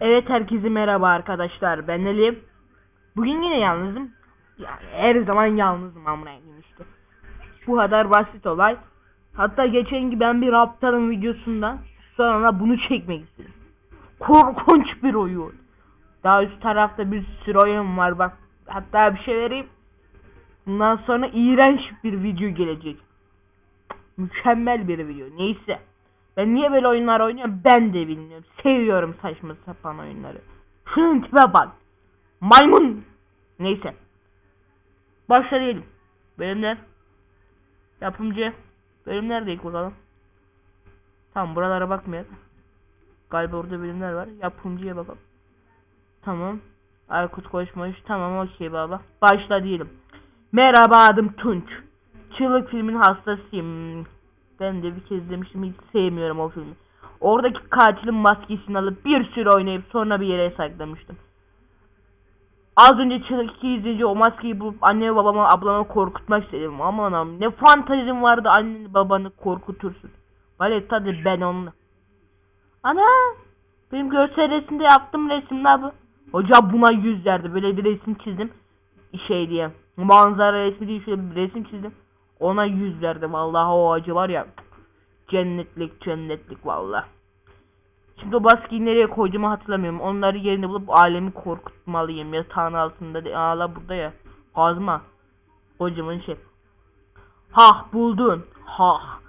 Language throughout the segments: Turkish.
Evet herkese merhaba arkadaşlar ben Ali. Bugün yine yalnızım. Yani her zaman yalnızım amına işte. Bu kadar basit olay. Hatta geçen gün ben bir aptalın videosundan sonra bunu çekmek istedim. Korkunç bir oyun. Daha üst tarafta bir sürü oyun var bak. Hatta bir şey vereyim. Bundan sonra iğrenç bir video gelecek. Mükemmel bir video. Neyse. Ben niye böyle oyunlar oynuyorum ben de bilmiyorum. Seviyorum saçma sapan oyunları. Şunun tipe bak. Maymun. Neyse. Başla diyelim. Bölümler. Yapımcı. Bölümler ilk bakalım. Tamam buralara bakmayalım. Galiba orada bölümler var. Yapımcıya bakalım. Tamam. Aykut koşmuş. Tamam okey baba. Başla diyelim. Merhaba adım Tunç. Çığlık filmin hastasıyım. Ben de bir kez izlemiştim hiç sevmiyorum o filmi. Oradaki katilin maskesini alıp bir süre oynayıp sonra bir yere saklamıştım. Az önce 2 izleyince o maskeyi bulup anne babama ablama korkutmak istedim. Aman aman ne fantazim vardı anneni babanı korkutursun. Vale tabi ben onunla. Ana benim görsel resimde yaptığım resim la bu. Hoca buna yüz verdi böyle bir resim çizdim. Şey diye manzara resmi değil şöyle bir resim çizdim. Ona yüz verdi vallahi o acı var ya. Cennetlik cennetlik vallahi. Şimdi o baskıyı nereye koyduğumu hatırlamıyorum. Onları yerine bulup alemi korkutmalıyım. Yatağın altında de ağla burada ya. Kazma. Kocaman şey. Hah buldun. Hah.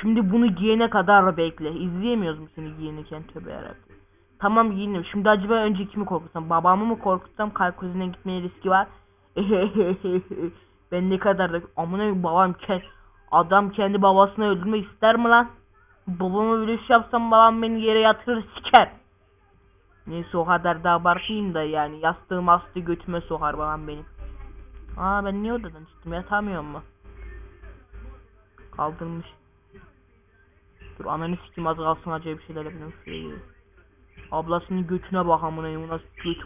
Şimdi bunu giyene kadar bekle. İzleyemiyoruz mu seni giyinirken tövbe yarabbim. Tamam giyinim. Şimdi acaba önce kimi korkutsam? Babamı mı korkutsam? Kalp krizinden gitmeye riski var. ben ne kadar da amına babam ke adam kendi babasını öldürmek ister mi lan? Babama böyle şey yapsam babam beni yere yatırır siker. Neyse o kadar da abartmayayım da yani yastığım astı götüme sokar babam benim. Aa ben niye odadan çıktım yatamıyorum mu? Kaldırmış. Dur ananı sikim az kalsın acayip şeyler yapıyorum. Şöyle. Ablasının götüne bak amına nasıl göt.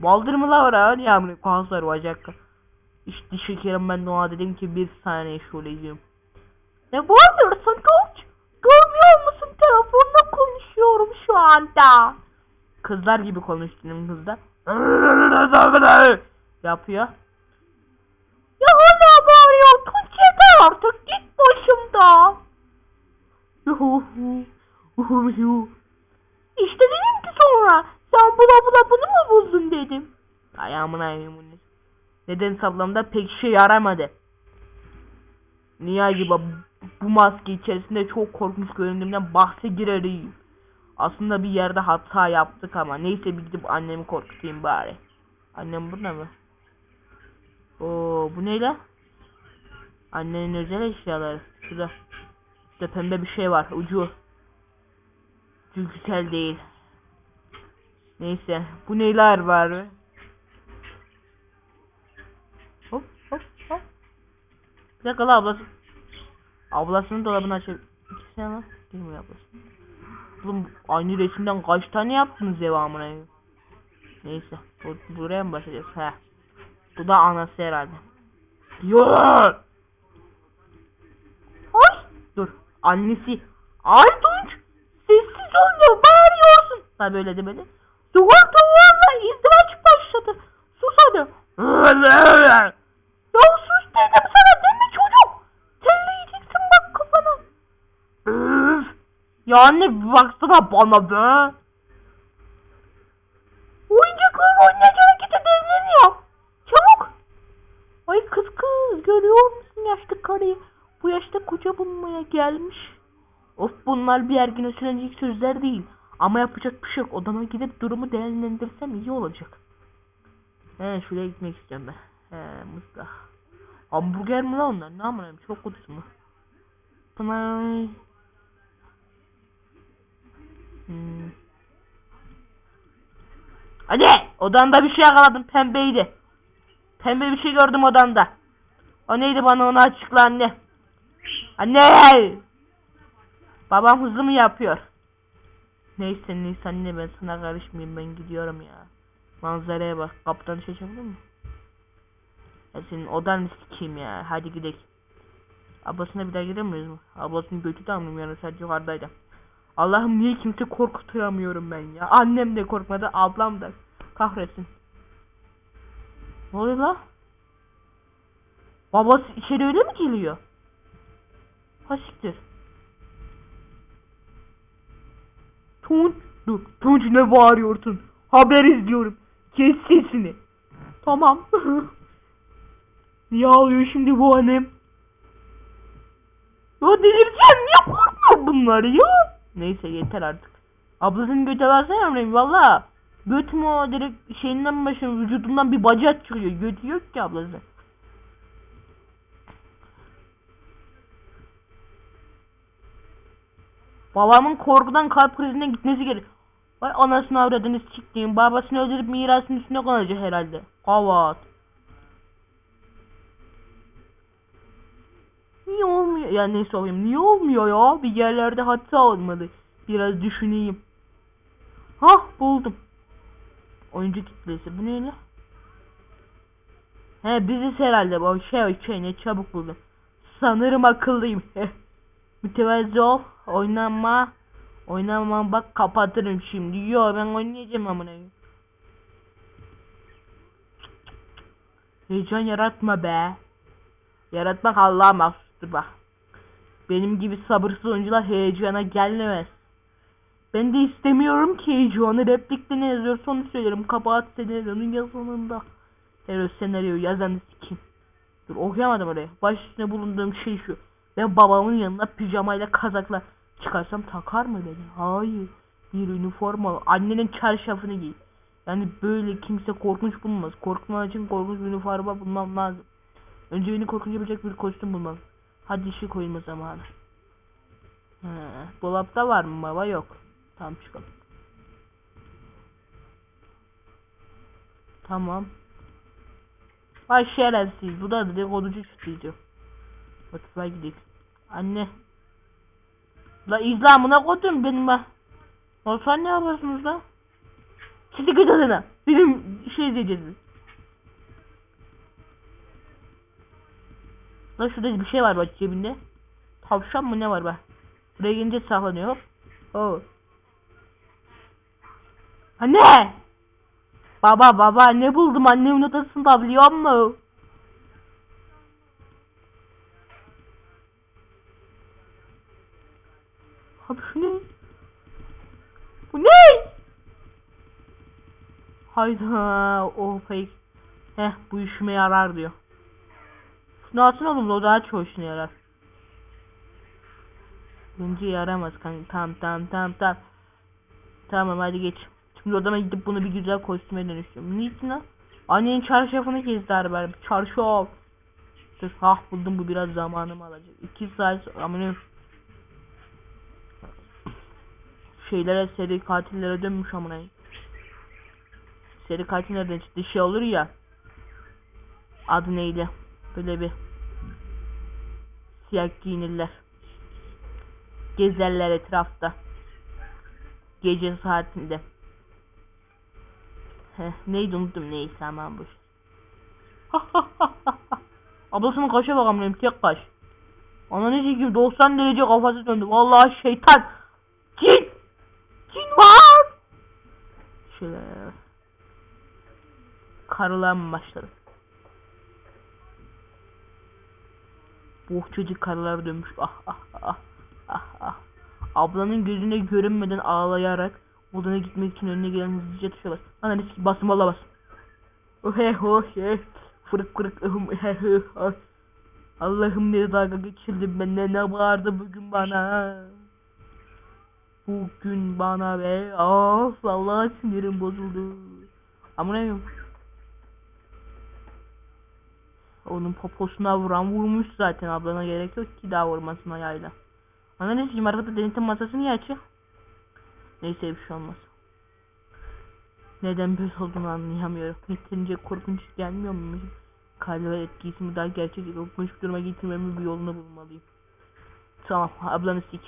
Baldır mı la var ha? Ya amına kanser bacak. İşte şekerim ben ona dedim ki bir saniye şöyle izliyorum. Ne bağırıyorsun Tunç? Görmüyor musun telefonla konuşuyorum şu anda. Kızlar gibi konuştum kızlar. Yapıyor. Ya hala bağırıyor Tunç yeter artık git başımdan. İşte dedim ki sonra sen bula bula bunu mu buldun dedim. Ayağımın ayağımın. Neden sablamda pek şey yaramadı. Niye acaba bu maske içerisinde çok korkunç göründüğümden bahse gireriyim. Aslında bir yerde hata yaptık ama neyse bir gidip annemi korkutayım bari. Annem burada mı? Oo bu ne la? Annenin özel eşyaları. Şurada. İşte pembe bir şey var. Ucu. Güzel değil. Neyse. Bu neler var? Hop hop hop. Bir dakika la ablası. Ablasının dolabını açıp ikisine lan. Girmiyor ablası. Oğlum aynı resimden kaç tane yaptınız devamına? Neyse. Bu, buraya mı başlayacağız? He. Bu da anası herhalde. Yok. Ay. Dur. Annesi. Ay Tunç. Sessiz ol. Bağırıyorsun. Tabi öyle demedi. Duvar duvarla izdivaç başladı. Sus hadi. ya sus dedim sana değil mi çocuk? Terleyeceksin bak kafana. Üf. Ya anne baksana bana be. Oyuncaklar oynayacak hareket edebiliyor. Çabuk. Ay kız kız görüyor musun yaşlı karıyı? Bu yaşta koca bulmaya gelmiş. Of bunlar bir ergine söylenecek sözler değil. Ama yapacak bir şey yok. Odama gidip durumu değerlendirsem iyi olacak. He şuraya gitmek istiyorum ben. He mısra. Hamburger mi lan onlar? Ne amınayım çok kötüsü mü? Pınay. Hmm. Hadi odanda bir şey yakaladım pembeydi. Pembe bir şey gördüm odanda. O neydi bana onu açıkla anne. Anne! Babam hızlı mı yapıyor? Neyse neyse anne ben sana karışmayayım ben gidiyorum ya. Manzaraya bak. Kaptan şey çekebilir mi? Ya senin odan sikeyim ya. Hadi gidelim. Ablasına bir daha gidemeyiz mi? Ablasının götü de almıyorum yani sadece yukarıdaydı. Allah'ım niye kimse korkutamıyorum ben ya. Annem de korkmadı, ablam da. Kahretsin. Ne oluyor la? Babası içeri öyle mi geliyor? Ha siktir. Tunç, dur. Tunç ne bağırıyorsun? Haber izliyorum. Kes sesini. Tamam. Niye ağlıyor şimdi bu annem? Ya delireceğim. Niye korkuyor bunlar ya? Neyse yeter artık. Ablasının göte versene Emre'm valla. Göt mü o direkt şeyinden başım vücudundan bir bacak çıkıyor. Götü yok ki ablası. Babamın korkudan kalp krizine gitmesi gerek. Vay anasını avradını siktiğim. Babasını öldürüp mirasın üstüne konacak herhalde. Kavat. Niye olmuyor? Ya neyse olayım. Niye olmuyor ya? Bir yerlerde hata olmadı. Biraz düşüneyim. Hah buldum. Oyuncu kitlesi. Bu ne lan? He biziz herhalde bu şey şey ne çabuk buldum. Sanırım akıllıyım. Mütevazı ol. Oynama. Oynamam bak kapatırım şimdi. Yo ben oynayacağım amına. Heyecan yaratma be. Yaratmak Allah'a mahsustur bak. Benim gibi sabırsız oyuncular heyecana gelmez. Ben de istemiyorum ki heyecanı replikte ne yazıyorsa onu söylerim. Kabahat senaryonun yazımında. Hero senaryo yazanı sikin. Dur okuyamadım oraya. Baş üstüne bulunduğum şey şu. Ben babamın yanına pijamayla kazakla çıkarsam takar mı beni? Hayır. Bir üniforma. Annenin çarşafını giy. Yani böyle kimse korkunç bulmaz. Korkma için korkunç bir üniforma bulmam lazım. Önce beni korkunç yapacak bir kostüm bulmam. Hadi işi koyma zamanı. He, dolapta var mı baba? Yok. Tamam çıkalım. Tamam. Ay şerefsiz. Bu da dedikoducu çıktıydı. Mutfağa gidelim. Anne. La izlamına koydum benim ben. Sen ne yapıyorsunuz la? Git adına. Bizim şey izleyeceğiz biz. La şurada bir şey var bak cebinde. Tavşan mı ne var bak. Buraya gelince saklanıyor. Hop. Oo. Anne! Baba baba ne buldum annemin odasında biliyor musun? Abi şu ne? Bu ne? Hayda o fake. Heh bu işime yarar diyor. Alsın oğlum o daha çok işine yarar. Bence yaramaz kanka. Tamam tamam tamam tamam. Tamam hadi geç. Şimdi odama gidip bunu bir güzel kostüme dönüştürüyorum. Niçin lan? Annenin çarşafını kesti harber. Çarşaf. Dur ah buldum bu biraz zamanımı alacak. 2 saat ama ne? Şeylere seri katillere dönmüş amına. Seri katil nereden çıktı? Şey olur ya. Adı neydi? Böyle bir siyah giyinirler. Gezerler etrafta. Gece saatinde. Heh, neydi unuttum neyse aman boş. Ablasının kaşa bakalım benim tek kaş. Ananı gibi 90 derece kafası döndü. Vallahi şeytan. Cin. Cin var. Şöyle. Karılar mı başladı? Bohçacı karılar dönmüş. Ah ah ah ah ah. Ablanın gözüne görünmeden ağlayarak odana gitmek için önüne gelen hızlıca tuşa. Ana riski basın valla bas. Ohe hohe. Fırık fırık ıhım ehe. Allah'ım ne dalga geçirdi benimle ne bağırdı bugün bana. Bugün bana be. Of vallahi sinirim bozuldu. Amına koyayım. Onun poposuna vuran vurmuş zaten ablana gerek yok ki daha vurmasına yayla. Sikeyim arkada denetim masası niye açık? Neyse bir şey olmaz. Neden böyle olduğunu anlayamıyorum. Yeterince korkunç gelmiyor mu? Kalbe etkisini daha gerçek korkunç bir duruma getirmemin bir yolunu bulmalıyım. Tamam ablanı sik.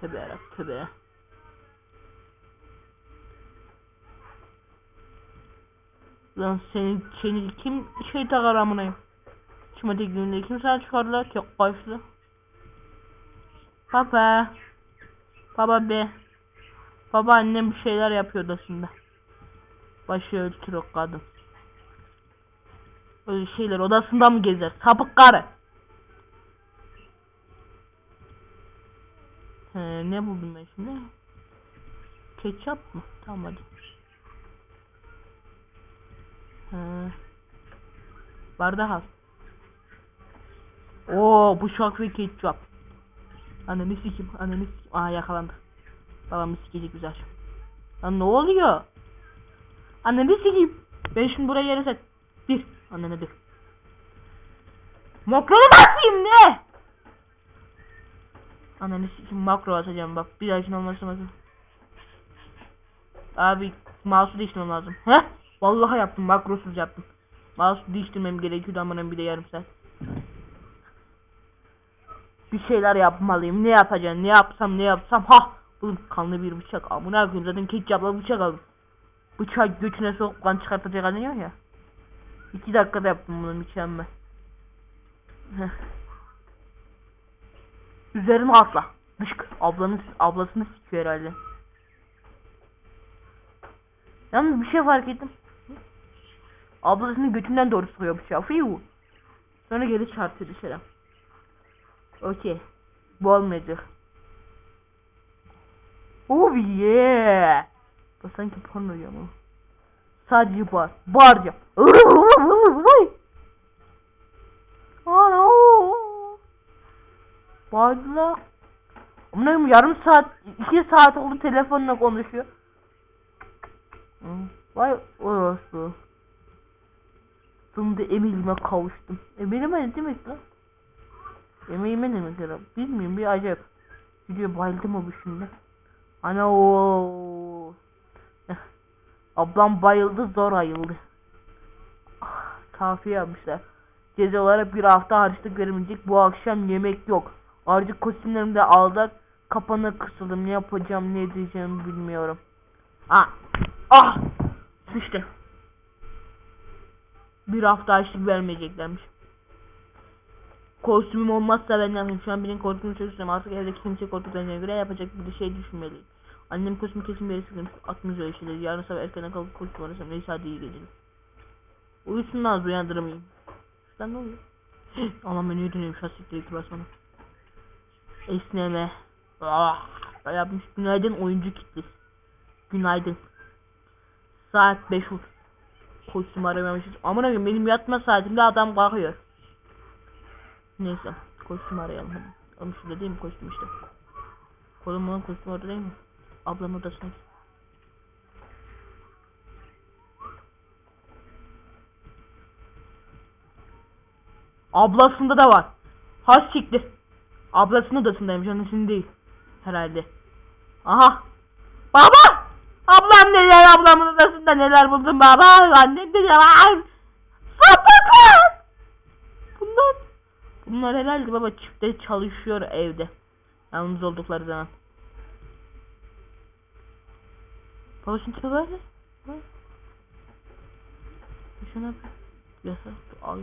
Tövbe yarabbim tövbe. Lan senin seni kim şey takar amına? Şuma tekniğinde kim sana çıkarlar? Çok başlı. Papa. Baba be. Baba annem bir şeyler yapıyor odasında. Başı ölçür kadın. Öyle şeyler odasında mı gezer? Sapık karı. He, ne buldum ben şimdi? Ketçap mı? Tamam hadi. He. Bardak. Oo bıçak ve ketçap. Ananı sikim, ananı sikim. Aa yakalandı. Babamı sikecek güzel. Lan ne oluyor? Ananı sikeyim. Ben şimdi buraya yere set. Bir. Ananı bir. Makronu basayım ne? Ananı sikeyim makro atacağım bak. Bir daha için olmazsa bakın. Abi mouse'u değiştirmem lazım. Heh. Vallahi yaptım makrosuz yaptım. Mouse'u değiştirmem gerekiyordu amına bir de yarım saat. Bir şeyler yapmalıyım. Ne yapacağım? Ne yapsam? Ne yapsam? Ha! Buldum kanlı bir bıçak. Amına koyayım zaten ketçapla bıçak aldım. Bıçak göçüne sokup kan çıkartacak yok ya. İki dakikada yaptım bunu mükemmel. Heh. Üzerine atla. Dışkı. Ablanın, ablasını sikiyor herhalde. Yalnız bir şey fark ettim. Ablasının götünden doğru sıkıyor bıçağı. Fiyu. Sonra geri çarptı dışarı. Okey. Bu olmayacak. Oh yeah. Bu sanki porno ya ama. Sadece bar. Bar yap. Ana. Barla. Amınayım yarım saat, iki saat oldu telefonla konuşuyor. Vay orası. Sonunda emeğime kavuştum. Emeğime ne demek lan? Emeğime ne demek ya? Bilmiyorum bir acayip. Gidiyor bayıldım bu şimdi? Ana o. Ablam bayıldı zor ayıldı. Ah, Kafiye yapmışlar. Gece olarak bir hafta harçlık verilecek. Bu akşam yemek yok. Ayrıca kostümlerimi de aldık. Kapana kısıldım. Ne yapacağım ne edeceğim bilmiyorum. Ah. Ah. Sıçtı. Bir hafta harçlık vermeyeceklermiş. Kostümüm olmazsa ben ne yapayım? Şu an benim korktuğumu çözeceğim. Artık evdeki kimse korktuklarına göre yapacak bir şey düşünmeliyim. Annem kostümü kesin bir yere. Atmıyor öyle şeyleri. Yarın sabah erkenden kalkıp kostüm arasam. Neyse hadi iyi geceler. Uyusun az uyandırmayayım. Sen ne oluyor? Aman menüye dönüyorum şahsi direktör basmana. Esneme. Ah, yapmış. Günaydın oyuncu kitlesi. Günaydın. Saat 5 olur. Kostüm aramamışız. Aman koyayım benim yatma saatimde adam kalkıyor. Neyse. Kostüm arayalım hadi. Oğlum şurada değil mi kostüm işte. Kolum olan kostüm orada değil mi? Ablamın odasına git. Ablasında da var. Has siktir. Ablasının odasındaymış annesinin değil. Herhalde. Aha. Baba! Ablam neler ablamın odasında neler buldun baba? Annem de var. Sapıklar! Bunlar Bunlar herhalde baba çifte çalışıyor evde. Yalnız oldukları zaman. Baba şimdi böyle. Şuna bak. Yasak. Ay.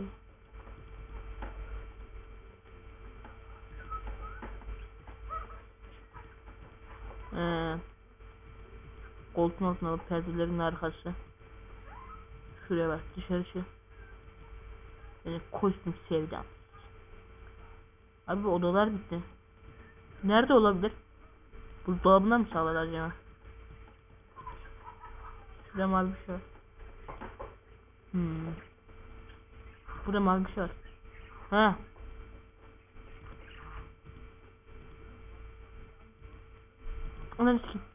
Koltuğun altına bak perdelerin arkası. Şuraya bak dışarı çık. Yani kostüm sevdam. Abi odalar bitti. Nerede olabilir? Buzdolabında mı sağlar acaba? Şurada mavi bir şey var. Hmm. Burada mavi bir şey var. Ha. Ananı sikeyim.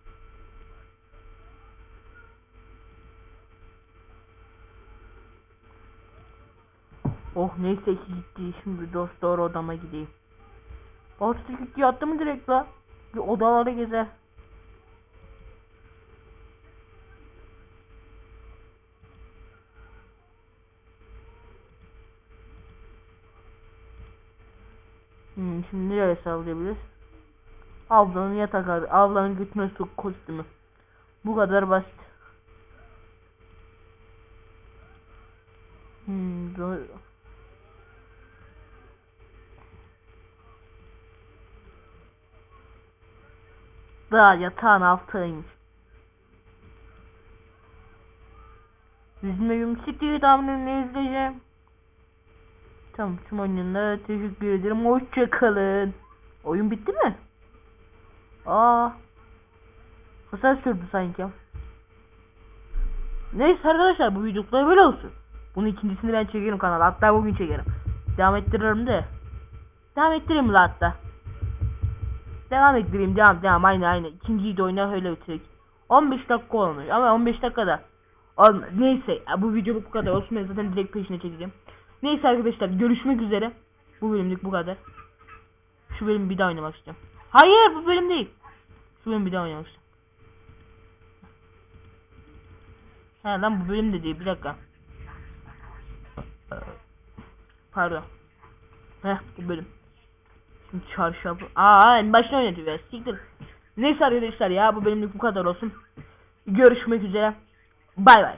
Oh neyse ki gitti. Şimdi dost doğru odama gideyim. Bastı gitti yattı mı direkt la? Bir odalara gezer. Hmm, şimdi nereye sallayabiliriz? Ablanın yatak adı. Ablanın götüne su kostümü. Bu kadar basit. Hmm, doğru. Altta yatağın alttaymış. Yüzme yumuşak tahminini izleyeceğim. Tamam tüm oyununda teşekkür ederim. Hoşça kalın. Oyun bitti mi? Aa. Kısa sürdü sanki. Neyse arkadaşlar bu videolar böyle olsun. Bunun ikincisini ben çekerim kanala. Hatta bugün çekerim. Devam ettiririm de. Devam ettireyim la hatta. Devam ettireyim devam devam aynı aynı. İkinciyi de oyna öyle bitirek. 15 dakika olmuş ama 15 dakikada. Neyse bu video bu kadar olsun ben zaten direkt peşine çekeceğim. Neyse arkadaşlar görüşmek üzere. Bu bölümlük bu kadar. Şu bölüm bir daha oynamak istiyorum. Hayır bu bölüm değil. Şu bölüm bir daha oynamak istiyorum. He lan bu bölüm de değil bir dakika. Pardon. Heh bu bölüm. Çarşafı. Aa en başta oynatıyor ya siktir. Neyse arkadaşlar ya bu bölümlük bu kadar olsun. Görüşmek üzere. Bay bay.